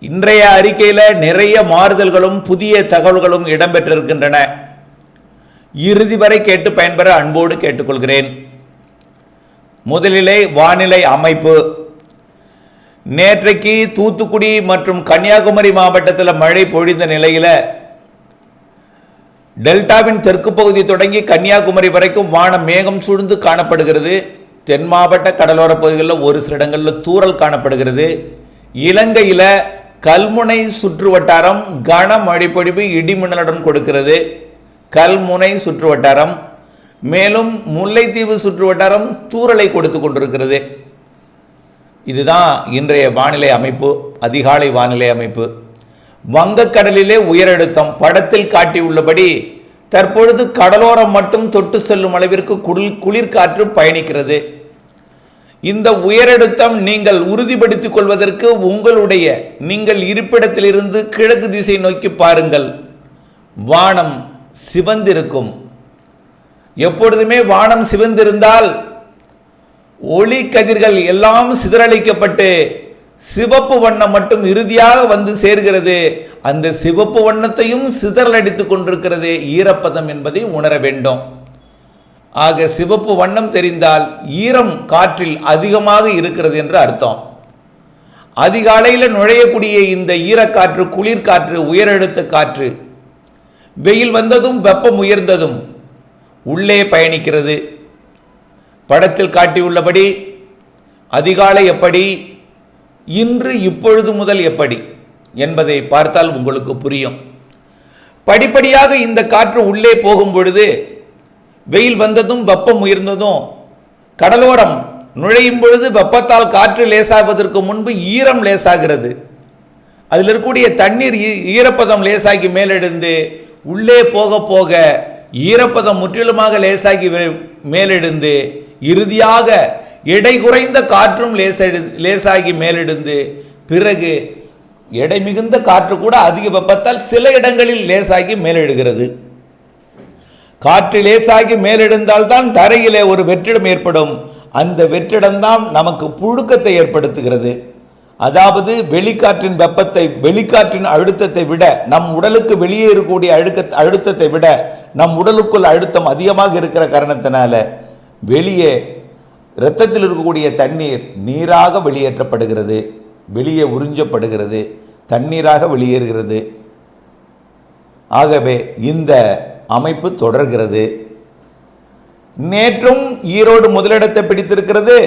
இன்றைய அறிக்கையில் நிறைய மாறுதல்களும் புதிய தகவல்களும் இடம்பெற்றிருக்கின்றன. இறுதி வரை கேட்டு பயன்பெற அன்போடு கேட்டுக்கொள்கிறேன். முதலிலே வானிலை அமைப்பு. நேற்றைக்கு தூத்துக்குடி மற்றும் கன்னியாகுமரி மாவட்டத்தில் மழை பொழிந்த நிலையில் டெல்டாவின் தெற்கு பகுதி தொடங்கி கன்னியாகுமரி வரைக்கும் வானம் மேகம் சூழ்ந்து காணப்படுகிறது. தென் மாவட்ட கடலோர பகுதிகளில் ஒரு சில இடங்களில் தூறல் காணப்படுகிறது. இலங்கையில் கல்முனை சுற்று வட்டாரம் கன பொழிவு இடிமின்னலுடன் கொடுக்கிறது. கல்முனை சுற்று வட்டாரம் மேலும் முல்லைத்தீவு சுற்று வட்டாரம் தூறலை கொடுத்து கொண்டிருக்கிறது. இதுதான் இன்றைய வானிலை அமைப்பு அதிகாலை வானிலை அமைப்பு. வங்கக்கடலிலே உயரழுத்தம் படத்தில் காட்டியுள்ளபடி தற்பொழுது கடலோரம் மட்டும் தொட்டு செல்லும் அளவிற்கு குளிர் குளிர்காற்று பயணிக்கிறது. இந்த உயரழுத்தம் நீங்கள் உறுதிப்படுத்திக் கொள்வதற்கு உங்களுடைய நீங்கள் இருப்பிடத்திலிருந்து கிழக்கு திசை நோக்கி பாருங்கள். வானம் சிவந்திருக்கும். எப்பொழுதுமே வானம் சிவந்திருந்தால் ஒளி கதிர்கள் எல்லாம் சிதறளிக்கப்பட்டு சிவப்பு வண்ணம் மட்டும் இறுதியாக வந்து சேர்கிறது. அந்த சிவப்பு வண்ணத்தையும் சிதறலடித்துக் கொண்டிருக்கிறது ஈரப்பதம் என்பதை உணர வேண்டும். ஆக சிவப்பு வண்ணம் தெரிந்தால் ஈரம் காற்றில் அதிகமாக இருக்கிறது என்று அர்த்தம். அதிகாலையில் நுழையக்கூடிய இந்த ஈரக்காற்று குளிர்காற்று உயரழுத்த காற்று. வெயில் வந்ததும் வெப்பம் உயர்ந்ததும் உள்ளே பயணிக்கிறது. படத்தில் காட்டியுள்ளபடி அதிகாலை எப்படி இன்று இப்பொழுது முதல் எப்படி என்பதை பார்த்தால் உங்களுக்கு புரியும். படிப்படியாக இந்த காற்று உள்ளே போகும் பொழுது வெயில் வந்ததும் வெப்பம் உயர்ந்ததும் கடலோரம் நுழையும் பொழுது வெப்பத்தால் காற்று லேசாவதற்கு முன்பு ஈரம் லேசாகிறது. அதில் இருக்கக்கூடிய தண்ணீர் ஈ- ஈரப்பதம் லேசாகி மேலெழுந்து உள்ளே போக போக ஈரப்பதம் முற்றிலுமாக லேசாகி மேலெழுந்து இறுதியாக எடை குறைந்த காற்றும் லேசெடு லேசாகி மேலெழுந்து பிறகு எடை மிகுந்த காற்று கூட அதிக வெப்பத்தால் சில இடங்களில் லேசாகி மேலெழுகிறது. காற்று லேசாகி மேலெழுந்தால் தான் தரையிலே ஒரு வெற்றிடம் ஏற்படும். அந்த வெற்றிடம்தான் நமக்கு புழுக்கத்தை ஏற்படுத்துகிறது. அதாவது வெளிக்காற்றின் வெப்பத்தை வெளிக்காற்றின் அழுத்தத்தை விட நம் உடலுக்கு வெளியே இருக்கக்கூடிய அழுக்க அழுத்தத்தை விட நம் உடலுக்குள் அழுத்தம் அதிகமாக இருக்கிற காரணத்தினால வெளியே இரத்தத்தில் இருக்கக்கூடிய தண்ணீர் நீராக வெளியேற்றப்படுகிறது. வெளியே உறிஞ்சப்படுகிறது. தண்ணீராக வெளியேறுகிறது. ஆகவே இந்த அமைப்பு தொடர்கிறது. நேற்றும் ஈரோடு முதலிடத்தை பிடித்திருக்கிறது.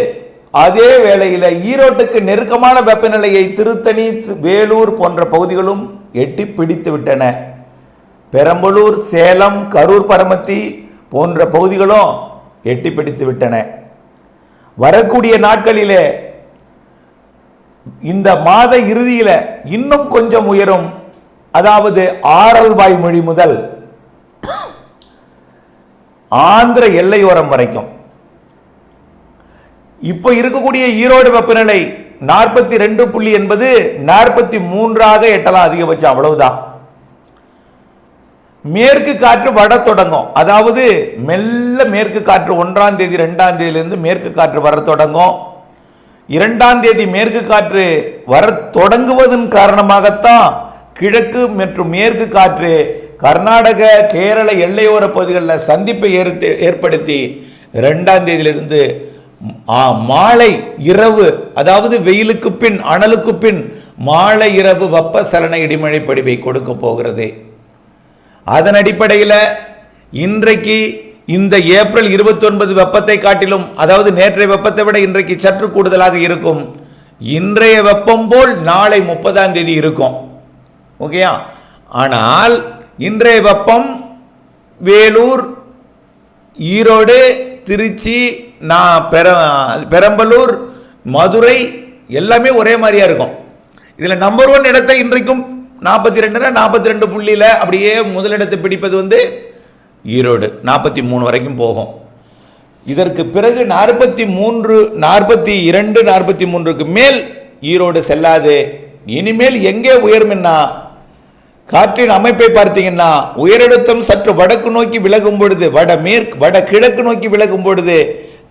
அதே வேளையில் ஈரோட்டுக்கு நெருக்கமான வெப்பநிலையை திருத்தணி வேலூர் போன்ற பகுதிகளும் எட்டி பிடித்து விட்டன. பெரம்பலூர் சேலம் கரூர் பரமத்தி போன்ற பகுதிகளும் எட்டி பிடித்து விட்டன. வரக்கூடிய நாட்களிலே இந்த மாத இறுதியில் இன்னும் கொஞ்சம் உயரும். அதாவது ஆரல்வாய் மொழி முதல் ஆந்திர எல்லையோரம் வரைக்கும். இப்போ இருக்கக்கூடிய ஈரோடு வெப்பநிலை நாற்பத்தி ரெண்டு புள்ளி என்பது நாற்பத்தி மூன்றாக எட்டலாம் அதிகபட்சம் அவ்வளவுதான். மேற்கு காற்று வட தொடங்கும். அதாவது மெல்ல மேற்கு காற்று ஒன்றாம் தேதி ரெண்டாம் தேதியிலிருந்து மேற்கு காற்று வர தொடங்கும். இரண்டாம் தேதி மேற்கு காற்று வர தொடங்குவதன் காரணமாகத்தான் கிழக்கு மற்றும் மேற்கு காற்று கர்நாடக கேரள எல்லையோர பகுதிகளில் சந்திப்பை ஏற்படுத்தி ஏற்படுத்தி ரெண்டாம் தேதியிலிருந்து மாலை இரவு அதாவது வெயிலுக்கு பின் அனலுக்கு பின் மாலை இரவு வெப்ப சலன இடிமழை படிவை கொடுக்க போகிறது. அதன் அடிப்படையில் இன்றைக்கு இந்த ஏப்ரல் 29 வெப்பத்தை காட்டிலும் அதாவது நேற்றைய வெப்பத்தை விட இன்றைக்கு சற்று கூடுதலாக இருக்கும். இன்றைய வெப்பம் போல் நாளை முப்பதாம் தேதி இருக்கும். ஓகேயா? ஆனால் இன்றைய வெப்பம் வேலூர் ஈரோடு திருச்சி நான் பெர பெரம்பலூர் மதுரை எல்லாமே ஒரே மாதிரியாக இருக்கும். இதில் நம்பர் ஒன் இடத்தை இன்றைக்கும் நாற்பத்தி ரெண்டுனா நாற்பத்தி ரெண்டு புள்ளியில் அப்படியே முதலிடத்தை பிடிப்பது வந்து ஈரோடு நாற்பத்தி மூணு வரைக்கும் போகும். இதற்கு பிறகு நாற்பத்தி மூன்று நாற்பத்தி இரண்டு நாற்பத்தி மூன்றுக்கு மேல் ஈரோடு செல்லாது. இனிமேல் எங்கே உயர்மின்னா காற்றின் அமைப்பை பார்த்தீங்கன்னா உயரழுத்தம் சற்று வடக்கு நோக்கி விலகும் பொழுது வட மேற்கு வட கிழக்கு நோக்கி விலகும் பொழுது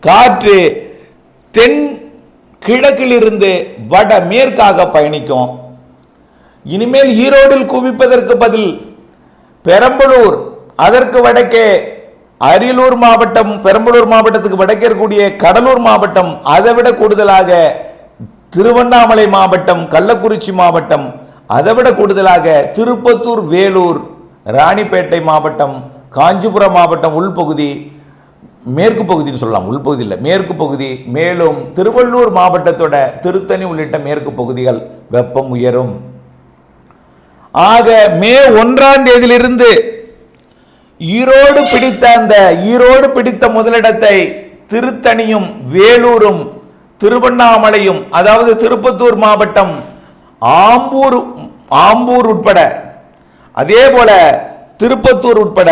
காற்று தென் கிழக்கிலிருந்து வட மேற்காக பயணிக்கும். இனிமேல் ஈரோடில் குவிப்பதற்கு பதில் பெரம்பலூர் அதற்கு வடக்கே அரியலூர் மாவட்டம் பெரம்பலூர் மாவட்டத்துக்கு வடக்கே இருக்கக்கூடிய கடலூர் மாவட்டம் அதை விட கூடுதலாக திருவண்ணாமலை மாவட்டம் கள்ளக்குறிச்சி மாவட்டம் அதை விட கூடுதலாக திருப்பத்தூர் வேலூர் ராணிப்பேட்டை மாவட்டம் காஞ்சிபுரம் மாவட்டம் உள்பகுதி மேற்கு பகுதின்னு சொல்லலாம். உள்பகுதி இல்லை மேற்கு பகுதி மேலும் திருவள்ளூர் மாவட்டத்தோட திருத்தணி உள்ளிட்ட மேற்கு பகுதிகள் வெப்பம் உயரும். ஆக மே ஒன்றாம் தேதியிலிருந்து ஈரோடு பிடித்த அந்த ஈரோடு பிடித்த முதலிடத்தை திருத்தணியும் வேலூரும் திருவண்ணாமலையும் அதாவது திருப்பத்தூர் மாவட்டம் ஆம்பூர் ஆம்பூர் உட்பட. அதே போல திருப்பத்தூர் உட்பட.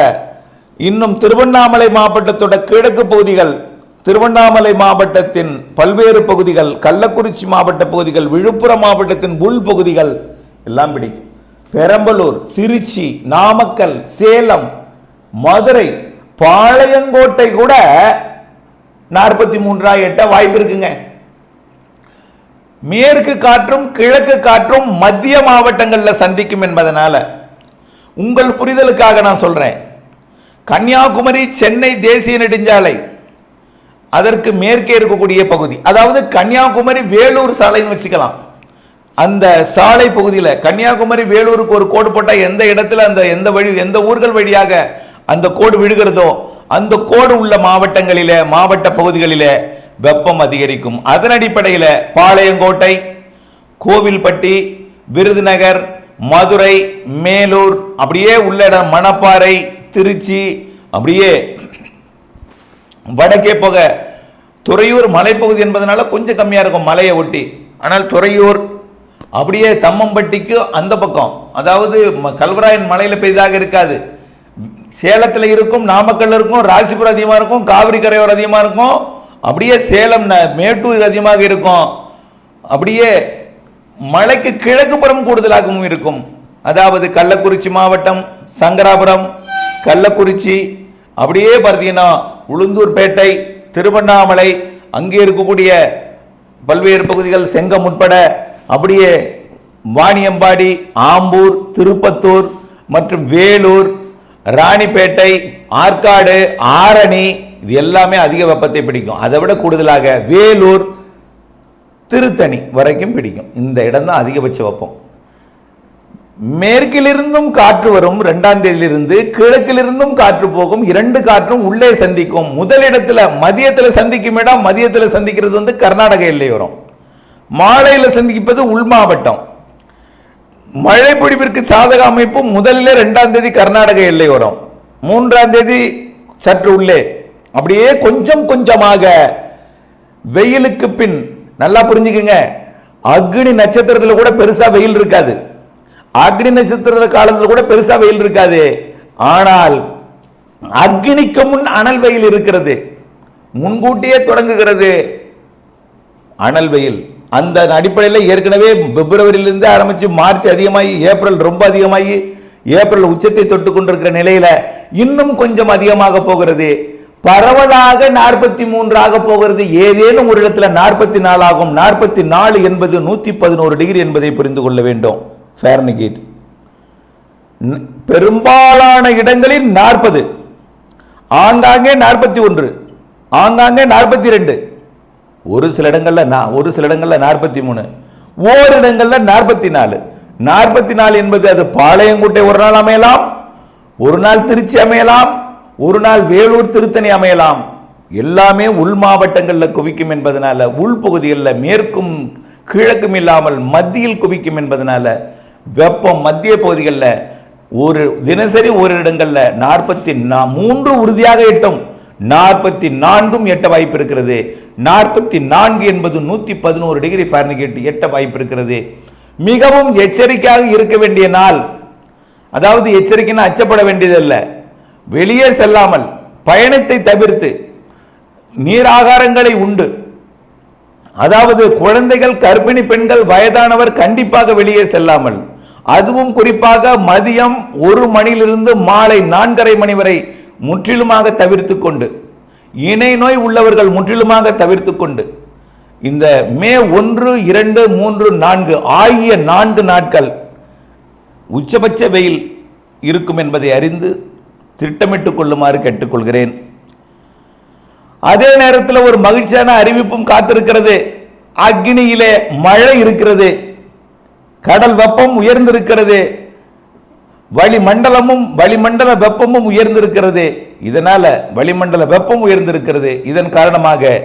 இன்னும் திருவண்ணாமலை மாவட்டத்தோட கிழக்கு பகுதிகள் திருவண்ணாமலை மாவட்டத்தின் பல்வேறு பகுதிகள் கள்ளக்குறிச்சி மாவட்ட பகுதிகள் விழுப்புரம் மாவட்டத்தின் உள் பகுதிகள் எல்லாம் பிடிக்கும். பெரம்பலூர் திருச்சி நாமக்கல் சேலம் மதுரை பாளையங்கோட்டை கூட நாற்பத்தி மூன்றாயிரம் எட்ட வாய்ப்பு இருக்குங்க. மேற்கு காற்றும் கிழக்கு காற்றும் மத்திய மாவட்டங்களில் சந்திக்கும் என்பதனால உங்கள் புரிதலுக்காக நான் சொல்றேன். கன்னியாகுமரி சென்னை தேசிய நெடுஞ்சாலை அதற்கு மேற்கே இருக்கக்கூடிய பகுதி அதாவது கன்னியாகுமரி வேலூர் சாலைன்னு வச்சுக்கலாம். அந்த சாலை பகுதியில் கன்னியாகுமரி வேலூருக்கு ஒரு கோடு போட்டால் எந்த இடத்துல அந்த எந்த வழி எந்த ஊர்கள் வழியாக அந்த கோடு விடுகிறதோ அந்த கோடு உள்ள மாவட்டங்களில் மாவட்ட பகுதிகளிலே வெப்பம் அதிகரிக்கும். அதன் அடிப்படையில் பாளையங்கோட்டை கோவில்பட்டி விருதுநகர் மதுரை மேலூர் அப்படியே உள்ள இடம் மணப்பாறை திருச்சி அப்படியே வடக்கே போக துறையூர் மலைப்பகுதி என்பதனால கொஞ்சம் கம்மியாக இருக்கும் மலையை ஒட்டி. ஆனால் துறையூர் அப்படியே தம்மம்பட்டிக்கு அந்த பக்கம். அதாவது கல்வராயன் மலையில் பெரிதாக இருக்காது. சேலத்தில் இருக்கும் நாமக்கல்ல இருக்கும் ராசிபுரம் அதிகமாக இருக்கும் காவிரி கரையோர் அதிகமாக இருக்கும். அப்படியே சேலம் ந- மேட்டூர் அதிகமாக இருக்கும். அப்படியே மலைக்கு கிழக்கு புறம் கூடுதலாகவும் இருக்கும். அதாவது கள்ளக்குறிச்சி மாவட்டம் சங்கராபுரம் கள்ளக்குறிச்சி அப்படியே பார்த்தீங்கன்னா உளுந்தூர்பேட்டை திருவண்ணாமலை அங்கே இருக்கக்கூடிய பல்வேறு பகுதிகள் செங்கம் உட்பட அப்படியே வாணியம்பாடி ஆம்பூர் திருப்பத்தூர் மற்றும் வேலூர் ராணிப்பேட்டை ஆற்காடு ஆரணி இது எல்லாமே அதிக வெப்பத்தை பிடிக்கும். அதை விட கூடுதலாக வேலூர் திருத்தணி வரைக்கும் பிடிக்கும். இந்த இடம் தான் அதிகபட்ச வெப்பம். மேற்கிலிருந்தும் காற்று வரும் ரெண்டாம் தேதியிலிருந்து கிழக்கிலிருந்தும் காற்று போகும் இரண்டு காற்றும் உள்ளே சந்திக்கும். முதலிடத்தில் மதியத்தில் சந்திக்கும் இடம் மதியத்தில் சந்திக்கிறது வந்து கர்நாடக எல்லை வரும் மாலையில் சந்திப்பது உள் மாவட்டம். மழை பிடிப்பிற்கு சாதக அமைப்பு முதலில் ரெண்டாம் தேதி கர்நாடக எல்லை வரும் மூன்றாம் தேதி சற்று உள்ளே. அப்படியே கொஞ்சம் கொஞ்சமாக வெயிலுக்கு பின் நல்லா புரிஞ்சுக்கங்க. அக்னி நட்சத்திரத்தில் கூட பெருசா வெயில் இருக்காது. அக்னி நட்சத்திர காலத்தில் கூட பெருசா வெயில் இருக்காது. ஆனால் அக்னிக்கு முன் அனல் வெயில் இருக்கிறது. முன்கூட்டியே தொடங்குகிறது. அனல் வெயில். அந்த அடிப்படையில் ஏற்கனவே பிப்ரவரியிலிருந்து ஆரம்பித்து மார்ச் அதிகமாகி ஏப்ரல் ரொம்ப அதிகமாகி ஏப்ரல் உச்சத்தை தொட்டு கொண்டிருக்கிற நிலையில் இன்னும் கொஞ்சம் அதிகமாக போகிறது. பரவலாக நாற்பத்தி மூன்றாக போகிறது. ஏதேனும் ஒரு இடத்துல நாற்பத்தி நாலாகும் நாற்பத்தி நாலு என்பது நூற்றி பதினோரு டிகிரி என்பதை புரிந்து கொள்ள வேண்டும். ஃபேர்னிகேட் பெரும்பாலான இடங்களில் நாற்பது. ஆங்காங்கே நாற்பத்தி ஒன்று. ஆங்காங்கே நாற்பத்தி ரெண்டு. ஒரு சில இடங்களில் நான் ஒரு சில இடங்களில் நாற்பத்தி மூணு. ஓரிடங்களில் நாற்பத்தி நாலு. நாற்பத்தி நாலு என்பது அது பாளையங்கோட்டை ஒரு நாள் அமையலாம். ஒரு நாள் திருச்சி அமையலாம். ஒரு நாள் வேலூர் திருத்தணி அமையலாம். எல்லாமே உள் மாவட்டங்களில் குவிக்கும் என்பதனால உள் பகுதிகளில் மேற்கும் கிழக்கும் இல்லாமல் மத்தியில் குவிக்கும் என்பதனால வெப்பம் மத்திய பகுதிகளில் ஒரு தினசரி ஒரு இடங்களில் நாற்பத்தி நா மூன்று உறுதியாக எட்டும். நாற்பத்தி நான்கும் எட்ட வாய்ப்பு இருக்கிறது. நாற்பத்தி நான்கு என்பது நூற்றி பதினோரு டிகிரி ஃபாரன்கேட் எட்ட வாய்ப்பு இருக்கிறது. மிகவும் எச்சரிக்கையாக இருக்க வேண்டிய நாள். அதாவது எச்சரிக்கைன்னு அச்சப்பட வேண்டியதில்லை. வெளியே செல்லாமல் பயணத்தை தவிர்த்து நீராகாரங்களை உண்டு. அதாவது குழந்தைகள் கர்ப்பிணி பெண்கள் வயதானவர் கண்டிப்பாக வெளியே செல்லாமல் அதுவும் குறிப்பாக மதியம் ஒரு மணியிலிருந்து மாலை நான்கரை மணி வரை முற்றிலுமாக தவிர்த்து கொண்டு இணை நோய் உள்ளவர்கள் முற்றிலுமாக தவிர்த்து கொண்டு இந்த மே ஒன்று இரண்டு மூன்று நான்கு ஆகிய நான்கு நாட்கள் உச்சபட்ச வெயில் இருக்கும் என்பதை அறிந்து திட்டமிட்டுக் கொள்ளுமாறு கேட்டுக்கொள்கிறேன். அதே நேரத்தில் ஒரு மகிழ்ச்சியான அறிவிப்பும் காத்திருக்கிறது. அக்னியிலே மழை இருக்கிறது. கடல் வெப்பம் உயர்ந்திருக்கிறது. வளிமண்டலமும் வளிமண்டல வெப்பமும் உயர்ந்திருக்கிறது. இதனால வளிமண்டல வெப்பம் உயர்ந்திருக்கிறது. இதன் காரணமாக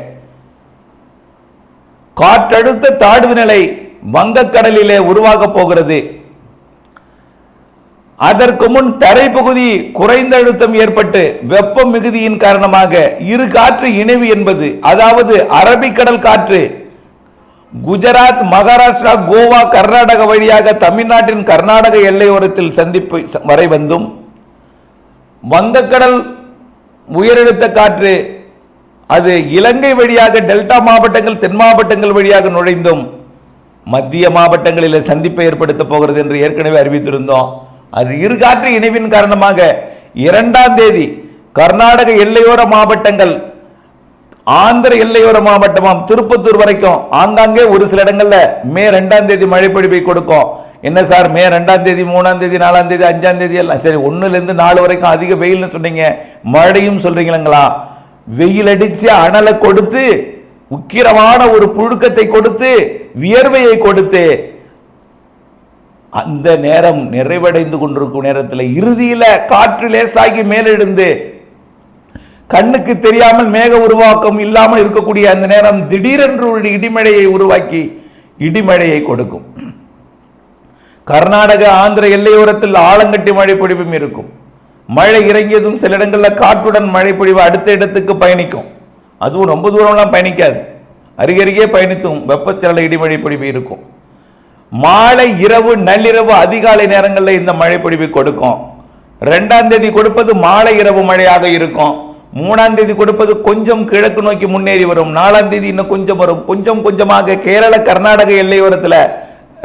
காற்றழுத்த தாழ்வு நிலை வங்கக்கடலிலே உருவாக போகிறது. அதற்கு முன் தரைப்பகுதி குறைந்த அழுத்தம் ஏற்பட்டு வெப்பம் மிகுதியின் காரணமாக இரு காற்று இணைவு என்பது அதாவது அரபிக்கடல் காற்று குஜராத் மகாராஷ்டிரா கோவா கர்நாடக வழியாக தமிழ்நாட்டின் கர்நாடக எல்லையோரத்தில் சந்திப்பு வரை வந்தும் வங்கக்கடல் உயரழுத்த காற்று அது இலங்கை வழியாக டெல்டா மாவட்டங்கள் தென் மாவட்டங்கள் வழியாக நுழைந்தும் மத்திய மாவட்டங்களில் சந்திப்பை ஏற்படுத்தப் போகிறது என்று ஏற்கனவே அறிவித்திருந்தோம். அது இரு காற்று இணைவின் காரணமாக இரண்டாம் தேதி கர்நாடக எல்லையோர மாவட்டங்கள் ஆந்திர எல்லையோர மாவட்டமாம் திருப்பத்தூர் வரைக்கும் ஆங்காங்கே ஒரு சில இடங்களில் மே ரெண்டாம் தேதி மழைப்பொழிவை கொடுக்கும். என்ன சார் மே ரெண்டாம் தேதி மூணாம் தேதி நாலாம் தேதி அஞ்சாம் தேதி எல்லாம்? சரி ஒன்றுலேருந்து நாலு வரைக்கும் அதிக வெயில்னு சொன்னீங்க. மழையும் சொல்கிறீங்களா வெயில் அடித்து அனலை கொடுத்து உக்கிரமான ஒரு புழுக்கத்தை கொடுத்து வியர்வையை கொடுத்து அந்த நேரம் நிறைவடைந்து கொண்டிருக்கும் நேரத்தில் இறுதியில காற்று லேசாகி மேலெழுந்து கண்ணுக்கு தெரியாமல் மேக உருவாக்கம் இல்லாமல் இருக்கக்கூடிய அந்த நேரம் திடீரென்று ஒரு இடிமழையை உருவாக்கி இடிமழையை கொடுக்கும். கர்நாடக ஆந்திர எல்லையோரத்தில் ஆலங்கட்டி மழை பொழிவும் இருக்கும். மழை இறங்கியதும் சில இடங்களில் காற்றுடன் மழை பொழிவு அடுத்த இடத்துக்கு பயணிக்கும். அதுவும் ரொம்ப தூரம்லாம் பயணிக்காது. அருகருகே பயணித்தும் வெப்பச்சலன இடிமழை பொழிவு இருக்கும். மாலை இரவு நள்ளிரவு அதிகாலை நேரங்களில் இந்த மழை பொழிவு கொடுக்கும். ரெண்டாம் தேதி கொடுப்பது மாலை இரவு மழையாக இருக்கும். மூணாம் தேதி கொடுப்பது கொஞ்சம் கிழக்கு நோக்கி முன்னேறி வரும். நாலாம் தேதி இன்னும் கொஞ்சம் வரும். கொஞ்சம் கொஞ்சமாக கேரள கர்நாடக எல்லையோரத்தில்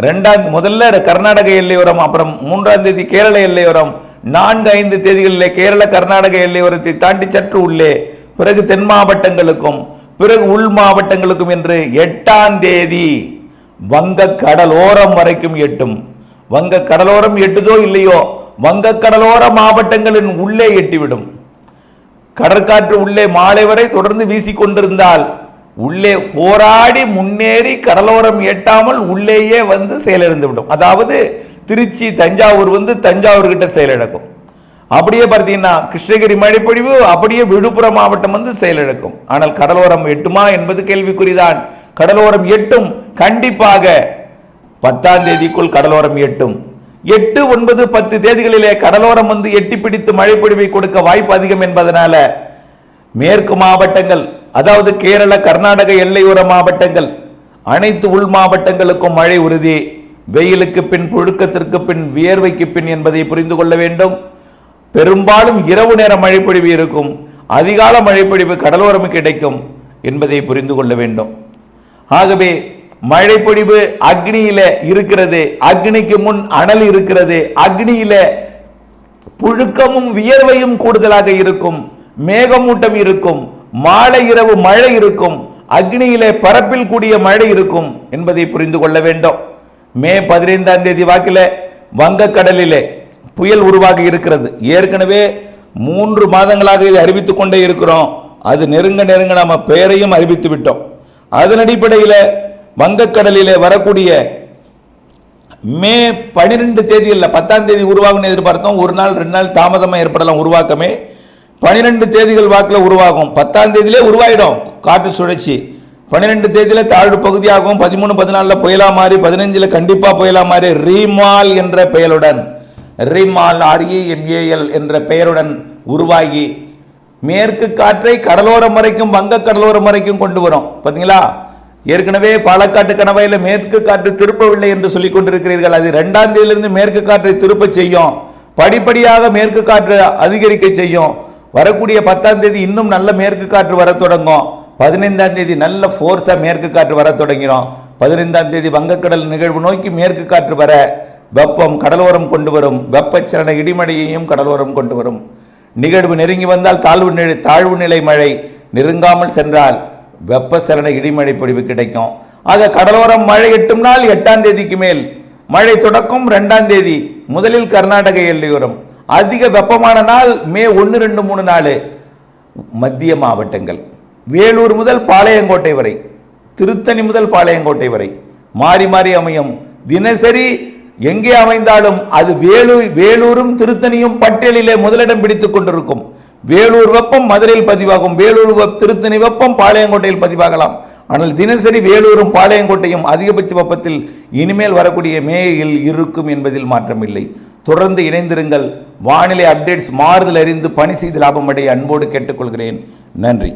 ரெண்டாம் முதல்ல கர்நாடக எல்லையோரம் அப்புறம் மூன்றாம் தேதி கேரள எல்லையோரம் நான்கு ஐந்து தேதிகளிலே கேரள கர்நாடக எல்லையோரத்தை தாண்டி சற்று உள்ளே பிறகு தென் மாவட்டங்களுக்கும் பிறகு உள் மாவட்டங்களுக்கும் என்று எட்டாம் தேதி வங்க கடலோரம் வரைக்கும் எட்டும். வங்க கடலோரம் எட்டுதோ இல்லையோ வங்க கடலோர மாவட்டங்களின் உள்ளே எட்டிவிடும். கடற்காற்று உள்ளே மாலை வரை தொடர்ந்து வீசிக்கொண்டிருந்தால் உள்ளே போராடி முன்னேறி கடலோரம் எட்டாமல் உள்ளேயே வந்து செயலிழந்து விடும். அதாவது திருச்சி தஞ்சாவூர் வந்து தஞ்சாவூர் கிட்ட செயலிழக்கும் அப்படியே பார்த்தீங்கன்னா கிருஷ்ணகிரி மழைப்பொழிவு அப்படியே விழுப்புரம் மாவட்டம் வந்து செயலிழக்கும் ஆனால் கடலோரம் எட்டுமா என்பது கேள்விக்குறிதான். கடலோரம் எட்டும் கண்டிப்பாக பத்தாம் தேதிக்குள் கடலோரம் எட்டும். எட்டு ஒன்பது பத்து தேதிகளிலே கடலோரம் வந்து எட்டி பிடித்து மழைப்பொழிவை கொடுக்க வாய்ப்பு அதிகம் என்பதனால மேற்கு மாவட்டங்கள் அதாவது கேரள கர்நாடக எல்லையோர மாவட்டங்கள் அனைத்து உள் மாவட்டங்களுக்கும் மழை உறுதி. வெயிலுக்கு பின் புழுக்கத்திற்கு பின் வியர்வைக்கு பின் என்பதை புரிந்து கொள்ள வேண்டும். பெரும்பாலும் இரவு நேர மழைப்பொழிவு இருக்கும். அதிகால மழைப்பொழிவு கடலோரம் கிடைக்கும் என்பதை புரிந்து கொள்ள வேண்டும். ஆகவே மழைப்பொழிவு அக்னியில இருக்கிறது அக்னிக்கு முன் அனல் இருக்கிறது அக்னியில புழுக்கமும் வியர்வையும் கூடுதலாக இருக்கும் மேகமூட்டம் இருக்கும் மாலை இரவு மழை இருக்கும் அக்னியிலே பரப்பில் கூடிய மழை இருக்கும் என்பதை புரிந்து கொள்ள வேண்டும். மே பதினைந்தாம் தேதி வாக்கில் வங்கக்கடலிலே புயல் உருவாகி இருக்கிறது. ஏற்கனவே மூன்று மாதங்களாக இதை அறிவித்துக் கொண்டே இருக்கிறோம். அது நெருங்க நெருங்க நம்ம பெயரையும் அறிவித்து விட்டோம். அதன் அடிப்படையில் வங்கக்கடலிலே வரக்கூடிய மே பனிரெண்டு தேதி இல்லை பத்தாம் தேதி உருவாகும்னு எதிர்பார்த்தோம். ஒரு நாள் ரெண்டு நாள் தாமதமாக ஏற்படலாம் உருவாக்கமே. பனிரெண்டு தேதிகள் வாக்கில் உருவாகும். பத்தாம் தேதியிலே உருவாயிடும். காற்று சுழற்சி. பன்னிரெண்டு தேதியில் தாழ்வு பகுதியாகும். பதிமூணு பதினாலில் புயலா மாறி பதினஞ்சில் கண்டிப்பாக புயலா மாறி ரீமால் என்ற பெயருடன் ரீமால் ஆர்இஎன்ஏஎல் என்ற பெயருடன் உருவாகி மேற்கு காற்றை கடலோரம் வரைக்கும் வங்க கடலோரம் வரைக்கும் கொண்டு வரும். பார்த்தீங்களா ஏற்கனவே பாலக்காட்டு கணவையில் மேற்கு காற்று திருப்பவில்லை என்று சொல்லிக் கொண்டிருக்கிறீர்கள். அது ரெண்டாம் தேதியிலிருந்து மேற்கு காற்றை திருப்ப செய்யும். படிப்படியாக மேற்கு காற்று அதிகரிக்க செய்யும். வரக்கூடிய பத்தாம் தேதி இன்னும் நல்ல மேற்கு காற்று வர தொடங்கும். பதினைந்தாம் தேதி நல்ல ஃபோர்ஸாக மேற்கு காற்று வர தொடங்கிடும். பதினைந்தாம் தேதி வங்கக்கடல் நிகழ்வு நோக்கி மேற்கு காற்று வர வெப்பம் கடலோரம் கொண்டு வரும். வெப்பச்சலன இடிமடையையும் கடலோரம் கொண்டு வரும். நிகழ்வு நெருங்கி வந்தால் தாழ்வு நிலை தாழ்வு நிலை மழை. நெருங்காமல் சென்றால் வெப்பசலன இடிமழை பொழிவு கிடைக்கும். ஆக கடலோரம் மழை எட்டும் நாள் எட்டாம் தேதிக்கு மேல். மழை தொடக்கம் ரெண்டாம் தேதி முதலில் கர்நாடக எல்லையோரம். அதிக வெப்பமான நாள் மே ஒன்று ரெண்டு மூணு நாலு மத்திய மாவட்டங்கள். வேலூர் முதல் பாளையங்கோட்டை வரை. திருத்தணி முதல் பாளையங்கோட்டை வரை. மாறி மாறி அமையும். தினசரி எங்கே அமைந்தாலும் அது வேலூர் வேலூரும் திருத்தணியும் பட்டியலிலே முதலிடம் பிடித்துக் கொண்டிருக்கும். வேலூர் வெப்பம் மதுரையில் பதிவாகும். வேலூர் திருத்தணி வெப்பம் பாளையங்கோட்டையில் பதிவாகலாம். ஆனால் தினசரி வேலூரும் பாளையங்கோட்டையும் அதிகபட்ச வெப்பத்தில் இனிமேல் வரக்கூடிய மேயில் இருக்கும் என்பதில் மாற்றமில்லை. தொடர்ந்து இணைந்திருங்கள். வானிலை அப்டேட்ஸ் மாறுதல் அறிந்து பணி செய்து லாபம் அடைய அன்போடு கேட்டுக்கொள்கிறேன். நன்றி.